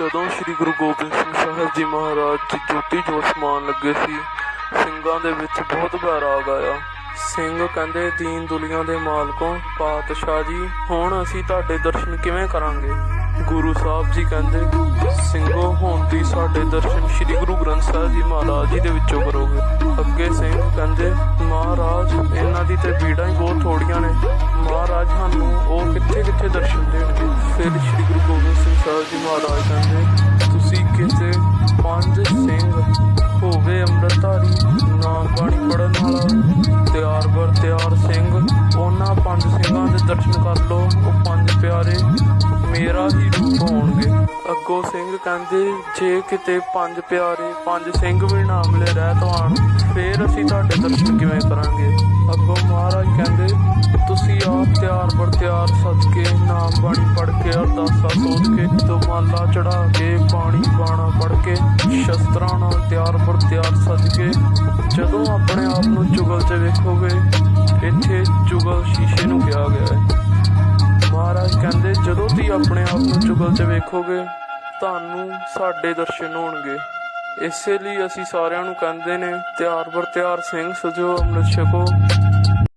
ਜਦੋਂ ਸ੍ਰੀ ਗੁਰੂ ਗੋਬਿੰਦ ਸਿੰਘ ਸਾਹਿਬ ਜੀ ਮਹਾਰਾਜ ਜੀ ਜੋਤੀ ਜੋਤ ਲੱਗੇ ਸੀ, ਸਿੰਘਾਂ ਦੇ ਵਿੱਚ ਬਹੁਤ ਬੈਰਾਗ ਆਇਆ ਸਿੰਘ ਕਹਿੰਦੇ, ਦੀਨ ਦੁਨੀਆਂ ਦੇ ਮਾਲਕੋ, ਪਾਤਸ਼ਾਹ ਜੀ, ਹੁਣ ਅਸੀਂ ਤੁਹਾਡੇ ਦਰਸ਼ਨ ਕਿਵੇਂ ਕਰਾਂਗੇ? ਗੁਰੂ ਸਾਹਿਬ ਜੀ ਕਹਿੰਦੇ, ਸਿੰਘੋ, ਹੁਣ ਦੀ ਸਾਡੇ ਦਰਸ਼ਨ ਸ੍ਰੀ ਗੁਰੂ ਗ੍ਰੰਥ ਸਾਹਿਬ ਜੀ ਮਹਾਰਾਜ ਜੀ ਦੇ ਵਿੱਚੋਂ ਕਰੋਗੇ। ਅੱਗੇ ਸਿੰਘ ਕਹਿੰਦੇ, ਮਹਾਰਾਜ, ਇਹਨਾਂ ਦੀ ਤੇ ਭੀੜਾਂ ਹੀ ਬਹੁਤ ਥੋੜੀਆਂ ਨੇ। ਮਹਾਰਾਜ, ਸਾਨੂੰ ਉਹ ਗੋਬਿੰਦ ਜੀ ਮਹਾਰਾਜ ਕਹਿੰਦੇ ਤੁਸੀਂ ਕਿਸੇ ਪੰਜ ਸਿੰਘ ਹੋਵੇ ਅੰਮ੍ਰਿਤਧਾਰੀ ਨਾਮ ਬਾਣੀ ਪੜਨ ਵਾਲਾ, ਤਿਆਰ ਬਰ ਤਿਆਰ ਸਿੰਘ, ਉਹਨਾਂ ਪੰਜ ਸਿੰਘਾਂ ਦੇ ਦਰਸ਼ਨ ਕਰ ਲਓ, ਉਹ ਪੰਜ ਪਿਆਰੇ ਮੇਰਾ ਹੀ ਰੂਪ ਹੋਣਗੇ। ਅੱਗੋਂ ਸਿੰਘ ਕਹਿੰਦੇ, ਜੇ ਕਿਤੇ ਪੰਜ ਪਿਆਰੇ ਪੰਜ ਸਿੰਘ ਵੀ ਨਾ ਮਿਲੇ ਰਹਿਤ ਆਣ ਫੇਰ ਅਸੀਂ ਤੁਹਾਡੇ ਦਰਸ਼ਨ ਕਿਵੇਂ ਕਰਾਂਗੇ? ਆਪ ਤਿਆਰ ਬਰ ਨਾਮ ਬਾਣੀ ਪੜ ਕੇ, ਅਰਦਾਸਾ ਸੋਚ ਕੇ ਤੋਂ ਚੜਾ ਕੇ, ਬਾਣੀ ਬਾਣਾ ਪੜ ਕੇ, ਸ਼ਸਤਰਾਂ ਨਾਲ ਤਿਆਰ ਬਰ ਤਿਆਰ ਜਦੋਂ ਆਪਣੇ ਆਪ ਨੂੰ ਜੁਗਲ 'ਚ ਵੇਖੋਗੇ, ਇੱਥੇ ਜੁਗਲ ਸ਼ੀਸ਼ੇ ਨੂੰ ਕਿਹਾ ਗਿਆ ਹੈ। ਮਹਾਰਾਜ ਕਹਿੰਦੇ, ਜਦੋਂ ਤੁਸੀਂ ਆਪਣੇ ਆਪ ਨੂੰ ਚੁਗਲ 'ਚ ਵੇਖੋਗੇ, ਤੁਹਾਨੂੰ ਸਾਡੇ ਦਰਸ਼ਨ ਹੋਣਗੇ। ਇਸੇ ਲਈ ਅਸੀਂ ਸਾਰਿਆਂ ਨੂੰ ਕਹਿੰਦੇ ਨੇ, ਤਿਆਰ ਬਰ ਤਿਆਰ ਸਿੰਘ ਸਜੋ, ਅੰਮ੍ਰਿਤ ਛਕੋ।